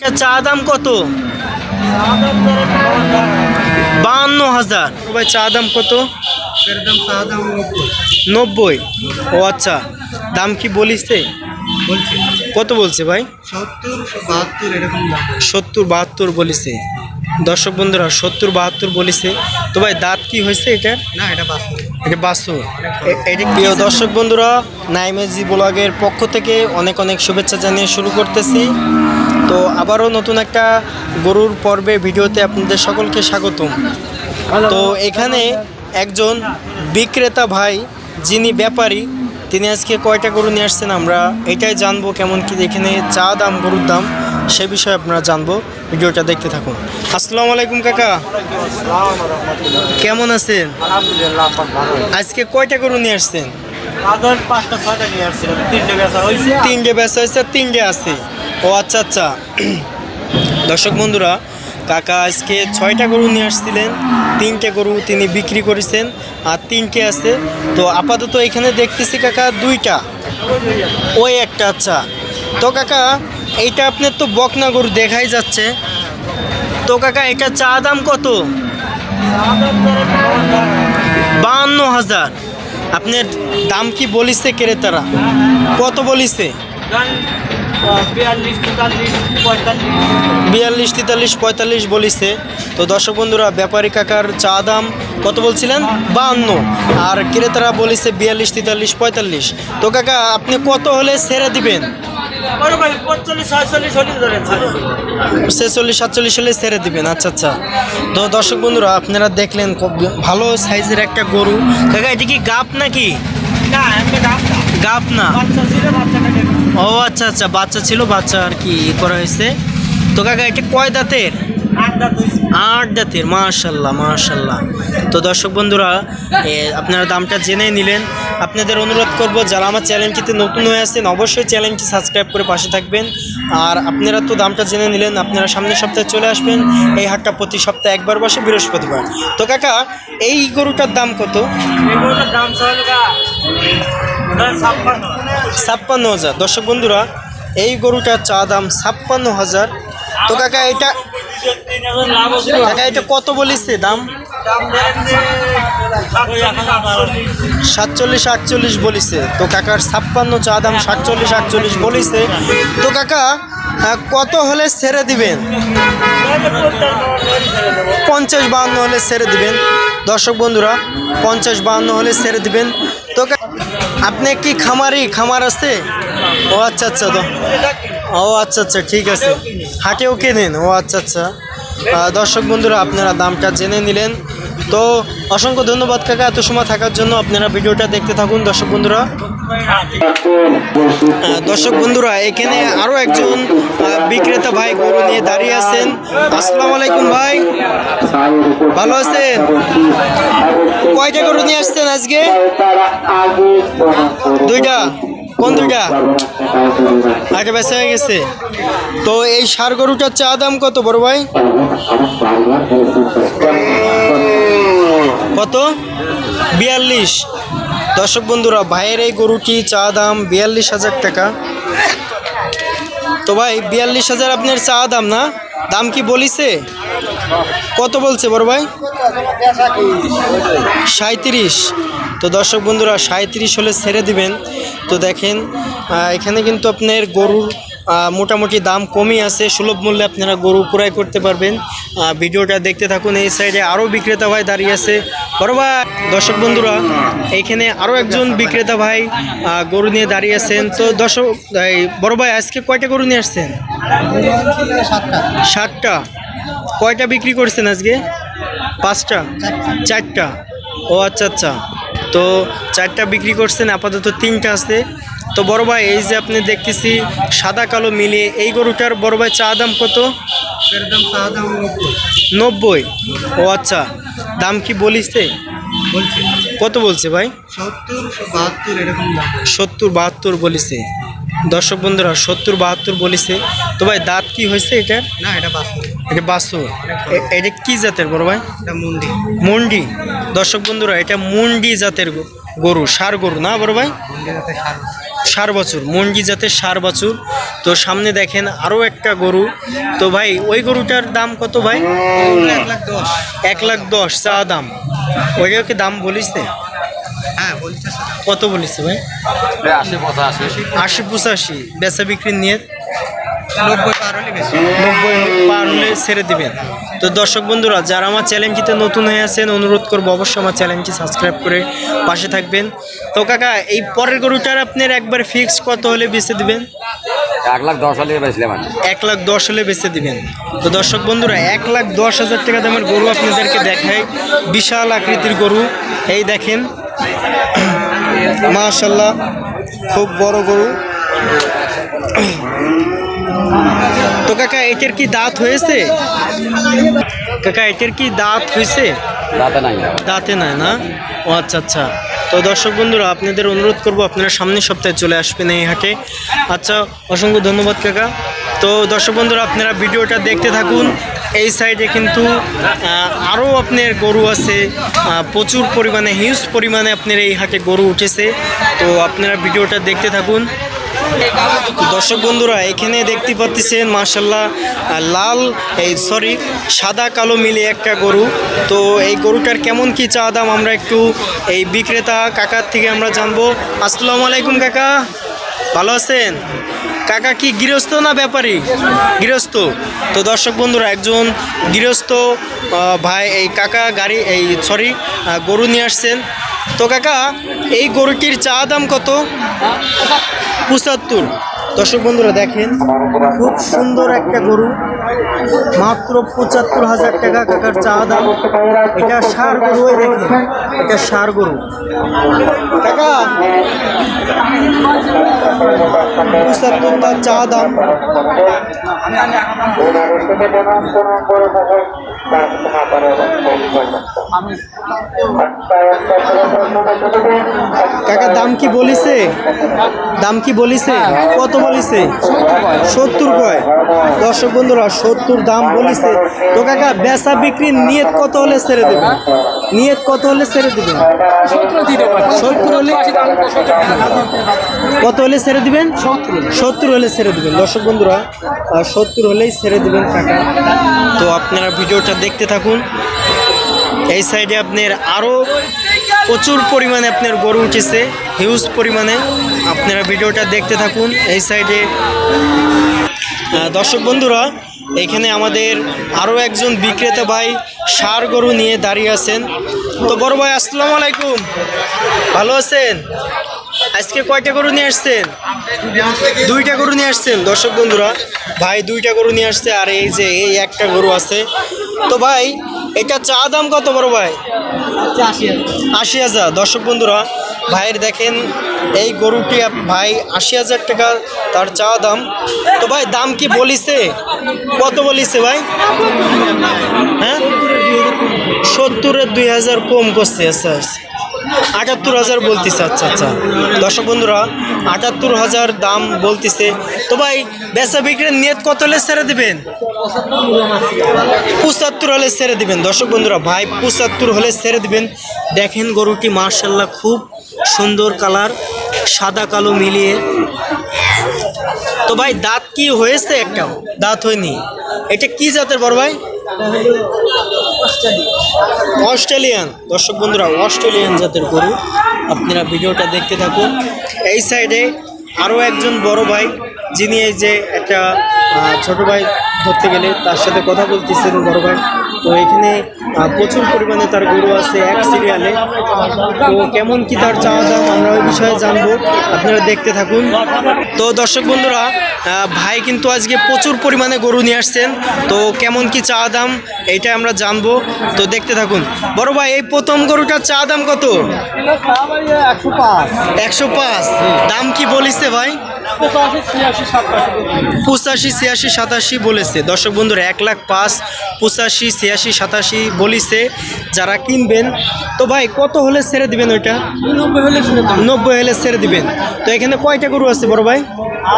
এটা চা দাম কত? বাহান্ন হাজার। ভাই চা দাম কত? নব্বই। ও আচ্ছা দাম কি বলিছে বলছে কত বলছে ভাই? সত্তর বাহাত্তর বলিছে দর্শক বন্ধুরা সত্তর বাহাত্তর বলিছে তো ভাই দাঁত কি হয়েছে এটার? না এটা বাস্তব এটা বাসুর এটি প্রিয় দর্শক বন্ধুরা নাইমেজি ব্লগের পক্ষ থেকে অনেক অনেক শুভেচ্ছা জানিয়ে শুরু করতেছি। তো আবারও নতুন একটা গরুর পর্বে ভিডিওতে আপনাদের সকলকে স্বাগতম। তো এখানে একজন বিক্রেতা ভাই যিনি ব্যাপারী তিনি আজকে কয়টা গরু নিয়ে আসছেন আমরা এটাই জানব কেমন কি এখানে চা দাম গরুর দাম সে বিষয়ে আপনারা জানব। ভিডিওটা দেখতে থাকুন। আসসালামু আলাইকুম কাকা। কেমন আছেন? আজকে কয়টা গরু নিয়ে আসছেন? তিনটে বেচা হয়েছে তিনটে আছে। ও আচ্ছা আচ্ছা। দর্শক বন্ধুরা, কাকা আজকে ছয়টা গরু নিয়ে আসছিলেন, তিনটে গরু তিনি বিক্রি করেছেন আর তিনটে আছে। তো আপাতত এখানে দেখতেছি কাকা দুইটা। ওই একটা আচ্ছা। তো কাকা, এইটা আপনার তো বকনা গরু দেখাই যাচ্ছে। তো কাকা, এটা চা দাম কত? বাহান্ন হাজার। আপনার দাম কি বলিছে ক্রেতারা? কত বলিছে? বিয়াল্লিশ তেতাল্লিশ পঁয়তাল্লিশ। বলিছে। তো দর্শক বন্ধুরা ব্যাপারী কাকার চা দাম কত বলছিলেন? বাহান্ন। আর ক্রেতারা বলিছে বিয়াল্লিশ তেতাল্লিশ পঁয়তাল্লিশ। তো কাকা আপনি কত হলে ছেড়ে দিবেন? ছেচল্লিশ সাতচল্লিশ হলে ছেড়ে দিবেন। আচ্ছা আচ্ছা। তো দর্শক বন্ধুরা আপনারা দেখলেন খুব ভালো সাইজের একটা গরু। কাকা এটা কি গাপ নাকি? না গাপ না? ও আচ্ছা আচ্ছা বাচ্চা ছিল বাচ্চা আর কি করা হয়েছে। তো কাকা এটা কয় দাঁতের? আট দাঁত দাঁতের মাশাল্লাহ মাশাল্লাহ। তো দর্শক বন্ধুরা আপনারা দামটা জেনে নিলেন। আপনাদের অনুরোধ করব যারা আমার চ্যানেলটিতে নতুন হয়ে আছেন অবশ্যই চ্যানেলটি সাবস্ক্রাইব করে পাশে থাকবেন। আর আপনারা তো দামটা জেনে নিলেন আপনারা সামনের সপ্তাহে চলে আসবেন। এই হাটটা প্রতি সপ্তাহে একবার বসে বৃহস্পতিবার। তো কাকা এই গরুটার দাম কত? এগুলোর দাম চাইল গা ছাপ্পান্ন হাজার। দর্শক বন্ধুরা, এই গরুটার চা দাম ছাপ্পান্ন হাজার। তো কাকা, এটা কাকা, এটা কত বলিছে দাম? সাতচল্লিশ আটচল্লিশ বলিছে। তো কাকার ছাপ্পান্ন চা দাম সাতচল্লিশ আটচল্লিশ বলিছে। তো কাকা কত হলে ছেড়ে দিবেন? পঞ্চাশ বাহান্ন হলে ছেড়ে দিবেন। দর্শক বন্ধুরা, পঞ্চাশ বাহান্ন হলে ছেড়ে দিবেন। আপনি কি খামারি? খামার আছে? ও আচ্ছা আচ্ছা তো ও আচ্ছা আচ্ছা ঠিক আছে। হাটেও কেনেন? ও আচ্ছা আচ্ছা। দর্শক বন্ধুরা, আপনারা দামটা জেনে নিলেন। তো, অসংখ্য ধন্যবাদ কাকা এত সময় থাকার জন্য আপনারা ভিডিওটা দেখতে থাকুন, দর্শক বন্ধুরা। দর্শক বন্ধুরা, এখানে আরও একজন বিক্রেতা ভাই, গরু নিয়ে দাঁড়িয়ে আছেন। আসসালামু আলাইকুম ভাই। ভালো আছেন? কয়টা গরু নিয়ে আসছেন আজকে? দুইটা? কোন দুইটা? আগে বেচা হয়ে গেছে। তো এই সার গরুটার চা দাম কত বড় ভাই? কত? বিয়াল্লিশ। দর্শক বন্ধুরা, ভাইয়ের এই গরুটি চা দাম বিয়াল্লিশ হাজার টাকা। তো ভাই, বিয়াল্লিশ হাজার আপনার চা দাম না? দাম কি বলিছে? কত বলছে বড় ভাই? সাঁত্রিশ তো দর্শক বন্ধুরা সাঁত্রিশ হলে ছেড়ে দিবেন। তো দেখেন এখানে কিন্তু আপনার গরুর মোটামুটি দাম কমই আছে, সুলভ মূল্যে আপনারা গরু ক্রয় করতে পারবেন। ভিডিওটা দেখতে থাকুন, এই সাইডে আরও বিক্রেতা ভাই দাঁড়িয়ে আছে। ভাই, দর্শক বন্ধুরা, এইখানে আরও একজন বিক্রেতা ভাই গরু নিয়ে দাঁড়িয়ে আছেন। তো দর্শক বড় ভাই, আজকে কয়টা গরু নিয়ে আসছেন? সাতটা। কয়টা বিক্রি করছেন আজকে? পাঁচটা? চারটা। ও আচ্ছা আচ্ছা। তো চারটা বিক্রি করছেন, আপাতত তিনটা আছে। তো বড় ভাই এই যে আপনি দেখতেছি সাদা কালো মিলিয়ে এই গরুটার বড় ভাই চা দাম কত? নব্বই। ও আচ্ছা দাম কি বলছে? কত বলছে ভাই? সত্তর বাহাত্তর বলিছে। দর্শক বন্ধুরা সত্তর বাহাত্তর বলিছে। তো ভাই দাঁত কি হয়েছে এটা না এটা বাসু এটা কি জাতের বড় ভাই? মন্দির মুন্ডি। দর্শক বন্ধুরা এটা মুন্ডি জাতের গরু সার গরু না বড় ভাই? সার বছর মঞ্জি জাতের সার বছর। তো সামনে দেখেন আরও একটা গরু। তো ভাই ওই গরুটার দাম কত ভাই? এক লাখ দশ এক লাখ দশ চা দাম। ওই ওইটাকে দাম বলিস না? হ্যাঁ কত বলিস ভাই? আশি পঁচাশি। আশি পঁচাশি বেচা বিক্রি নিয়ে নব্বই পার হলে বেশি। নব্বই পার হলে ছেড়ে দিবেন। তো দর্শক বন্ধুরা যারা আমার চ্যানেলটিতে নতুন হয়ে আছেন অনুরোধ করব অবশ্যই আমার চ্যানেলটি সাবস্ক্রাইব করে পাশে থাকবেন। তো কাকা এই পরের গরুটার আপনার একবার ফিক্স কত হলে বেচে দিবেন? এক লাখ দশ হাজার বেচলাম এক লাখ দশ হলে বেচে দিবেন। তো দর্শক বন্ধুরা এক লাখ দশ হাজার টাকা দামের গরু আপনাদেরকে দেখাই। বিশাল আকৃতির গরু। এই দেখেন। মাশাল্লাহ খুব বড় গরু। কাকা এটার কি দাঁত হয়েছে? কাকা এটার কি দাঁত হয়েছে? দাদা নাই। দাঁতে নাই না? ও আচ্ছা আচ্ছা। তো দর্শক বন্ধুরা আপনাদের অনুরোধ করব আপনারা সামনের সপ্তাহে চলে আসবেন এই হাটে। আচ্ছা অসংখ্য ধন্যবাদ কাকা। তো দর্শক বন্ধুরা আপনারা ভিডিওটা দেখতে থাকুন। এই সাইডে কিন্তু আরও আপনার গরু আছে। প্রচুর পরিমাণে হিউজ পরিমাণে আপনার এই হাটে গরু উঠেছে। তো আপনারা ভিডিওটা দেখতে থাকুন। দর্শক বন্ধুরা, এখানে দেখতে পাচ্ছেন মার্শাল্লাহ লাল, এই সরি সাদা, কালো মিলে একটা গরু। তো এই গরুটার কেমন কি চা দাম আমরা একটু এই বিক্রেতা কাকার থেকে আমরা জানব। আসসালামু আলাইকুম, কাকা। ভালো আছেন? কাকা কি গৃহস্থ না ব্যাপারী? গৃহস্থ। তো দর্শক বন্ধুরা, একজন গৃহস্থ ভাই, এই কাকা গাড়ি, এই সরি গরু নিয়ে আসছেন। তো কাকা, এই গরুটির চা দাম কত? পঁচাত্তর। দর্শক বন্ধুরা দেখেন খুব সুন্দর একটা গরু। মাত্র পঁচাত্তর হাজার টাকা কাকার চা দাম। এটা সার গরু এটা সার গরু। কাকা, পঁচাত্তর তার চা দাম। কাকা, দাম কি বলিছে? দাম কি বলিছে? কত বলিছে? সত্তর কয়। দর্শক বন্ধুরা সত্তর দাম বলিছে। তো কাকা বেচা বিক্রির নিয়ত কত হলে ছেড়ে দেবেন নিয়ত কত হলে ছেড়ে দেবেন সত্তর হলে? কত হলে ছেড়ে দিবেন? সত্তর হলে। ছেড়ে দিবেন। দর্শক বন্ধুরা সত্তর হলেই ছেড়ে দিবেন কাকা। তো আপনারা ভিডিওটা দেখতে থাকুন। এই সাইডে আপনার আরও প্রচুর পরিমাণে আপনার গরু উঠেছে হিউজ পরিমাণে। আপনারা ভিডিওটা দেখতে থাকুন। এই সাইডে দর্শক বন্ধুরা এখানে আমাদের আরও একজন বিক্রেতা ভাই সার গরু নিয়ে দাঁড়িয়ে আছেন। তো বড় ভাই আসসালামু আলাইকুম। ভালো আছেন? আজকে কয়টা গরু নিয়ে আসছেন? দুইটা গরু নিয়ে আসছেন দর্শক বন্ধুরা। ভাই দুইটা গরু নিয়ে আসছে আর এই যে এই একটা গরু আছে। তো ভাই এটা চা দাম কত বড় ভাই? আশি হাজার। দর্শক বন্ধুরা ভাইয়ের দেখেন, এই গরুটি ভাই আশি হাজার টাকা, তার চা দাম। তো ভাই, দাম কি বলিছে? কত বলিছে ভাই? হ্যাঁ? সত্তরের দুই হাজার কম করছে আচ্ছা আচ্ছা। আটাত্তর হাজার বলতেছে। আচ্ছা আচ্ছা। দর্শক বন্ধুরা, আটাত্তর হাজার দাম বলতেছে। তো ভাই, বেচা বিক্রির নিয়ত কত হলে ছেড়ে দেবেন? পঁচাত্তর হলে ছেড়ে দিবেন। দর্শক বন্ধুরা, ভাই, পঁচাত্তর হলে ছেড়ে দিবেন। দেখেন গরুটি মার্শাল্লাহ খুব সুন্দর কালার, সাদা, কালো মিলিয়ে। তো ভাই, দাঁত কি হয়েছে একটা দাঁত হয়নি। এটা কি জাতের বড় ভাই? অস্ট্রেলিয়ান। দর্শক বন্ধুরা, অস্ট্রেলিয়ান জাতের গরু। আপনারা ভিডিওটা দেখতে থাকুন। এই সাইডে আরও একজন বড় ভাই, যিনি এই যে একটা ছোট ভাই ধরতে গেলে তার সাথে কথা বলতেছেন বড় ভাই। তো এখানে প্রচুর পরিমাণে তার গরু আছে এক সিরিয়ালে তো কেমন কি তার চাওয়া দাম আমরা ওই বিষয়ে জানব। আপনারা দেখতে থাকুন। তো দর্শক বন্ধুরা ভাই কিন্তু আজকে প্রচুর পরিমাণে গরু নিয়ে আসছেন। তো কেমন কি চা দাম এইটা আমরা জানব। তো দেখতে থাকুন। বড় ভাই এই প্রথম গরুটার চা দাম কত? একশো পাঁচ। দাম কি বলিছে ভাই? পঁচাশি ছিয়াশি সাতাশি বলেছে। দর্শক বন্ধুরা এক লাখ পাঁচ পঁচাশি ছিয়াশি সাতাশি বলিছে যারা কিনবেন। তো ভাই কত হলে ছেড়ে দিবেন ওইটা? নব্বই হলে ছেড়ে নব্বই হলে ছেড়ে দিবেন। তো এখানে কয়টা গরু আছে বড় ভাই?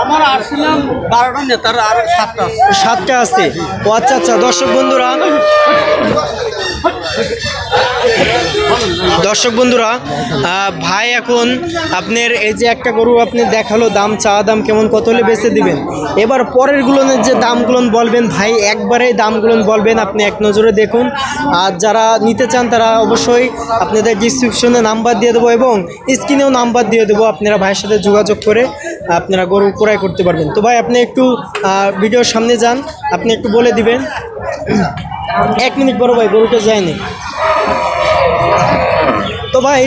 আমার আসছিলাম বারোটা নেতার আর সাতটা আছে। সাতটা আছে। ও আচ্ছা আচ্ছা। দর্শক বন্ধুরা দর্শক বন্ধুরা ভাই এখন আপনার এই যে একটা গরু আপনি দেখাল, দাম চা দাম কেমন, কত হলে বেচে দিবেন? এবার পরের গুলোনের যে দামগুলো বলবেন, ভাই একবারেই দামগুলো বলবেন, আপনি এক নজরে দেখুন। আর যারা নিতে চান, তারা অবশ্যই আপনাদের ডিসক্রিপশনে নাম্বার দিয়ে দেবো এবং স্ক্রিনেও নাম্বার দিয়ে দেবো। আপনারা ভাইয়ের সাথে যোগাযোগ করে আপনারা গরু ক্রয় করতে পারবেন। তো ভাই, আপনি একটু ভিডিওর সামনে যান, আপনি একটু বলে দিবেন। এক মিনিট বড় ভাই গরুটা যায়নি তো ভাই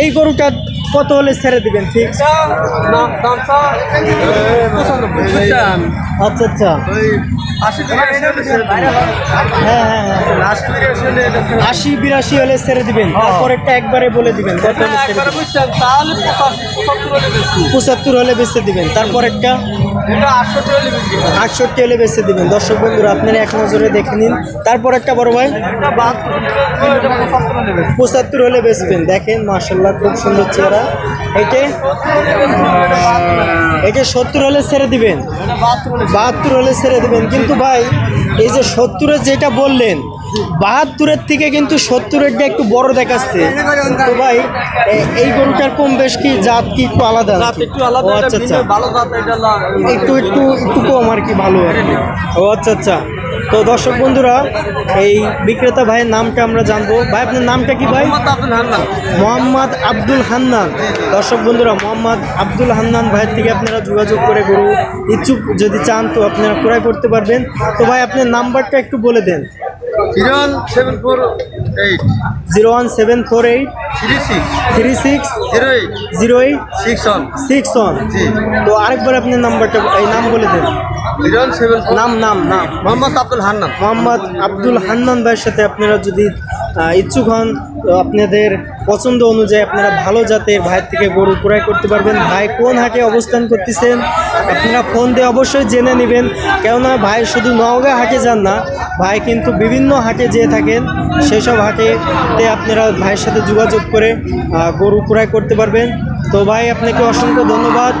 এই গরুটা কত হলে ছেড়ে দিবেন ফিক্স আচ্ছা আচ্ছা। হ্যাঁ হ্যাঁ হ্যাঁ। আশি বিরাশি হলে ছেড়ে দিবেন। তারপর একটা একবারে বলে দিবেন পঁচাত্তর হলে বেচতে দিবেন। তারপর একটা আটষট্টি হলে বেচতে দিবেন। দর্শক বন্ধুরা আপনারা এক নজরে দেখে নিন। তারপর একটা বড় ভাই? পঁচাত্তর হলে বেচবেন দেখেন মার্শাল্লাহ খুব সুন্দর চেহারা এইটে এটা সত্তর হলে ছেড়ে দিবেন। বাহাত্তর হলে ছেড়ে দিবেন। কিন্তু ভাই এই যে সত্তরের যেটা বললেন বাহাত্তরের থেকে কিন্তু সত্তরেরটা একটু বড় দেখাচ্ছে। তো ভাই এই গরুটার কম বেশ কি? জাত কি একটু আলাদা? ও আচ্ছা আচ্ছা। একটু একটু একটু কম আর কি ভালো আর কি। ও আচ্ছা আচ্ছা। তো দর্শক বন্ধুরা এই বিক্রেতা ভাইয়ের নামটা আমরা জানব। ভাই আপনার নামটা কি ভাই? মোহাম্মদ আব্দুল হান্নান। দর্শক বন্ধুরা মোহাম্মদ আব্দুল হান্নান ভাইয়ের থেকে আপনারা যোগাযোগ করে গরু ইচ্ছুক যদি চান তো আপনারা ক্রয় করতে পারবেন। তো ভাই আপনার নাম্বারটা একটু বলে দেন। Zero one seven four eight. Zero one seven four eight. Three six. Three six. Zero eight. Zero eight. Six one. Six one. জি। তো আরেকবার আপনার নাম্বারটা এই নাম বলে দেন। নাম নাম নাম। মোহাম্মদ আব্দুল হান্নান। মোহাম্মদ আব্দুল হান্নান ভাইয়ের সাথে আপনারা যদি ইচ্ছুক হন তো আপনাদের পছন্দ অনুযায়ী আপনারা ভালো জাতের ভাইয়ের থেকে গরু ক্রয় করতে পারবেন। ভাই কোন হাটে অবস্থান করতেছেন আপনারা ফোন দিয়ে অবশ্যই জেনে নেবেন। কেননা ভাই শুধু নওগাঁ হাটে যান না ভাই কিন্তু বিভিন্ন হাটে যেয়ে থাকেন। সেসব হাটেতে আপনারা ভাইয়ের সাথে যোগাযোগ করে গরু ক্রয় করতে পারবেন। তো ভাই আপনাকে অসংখ্য ধন্যবাদ।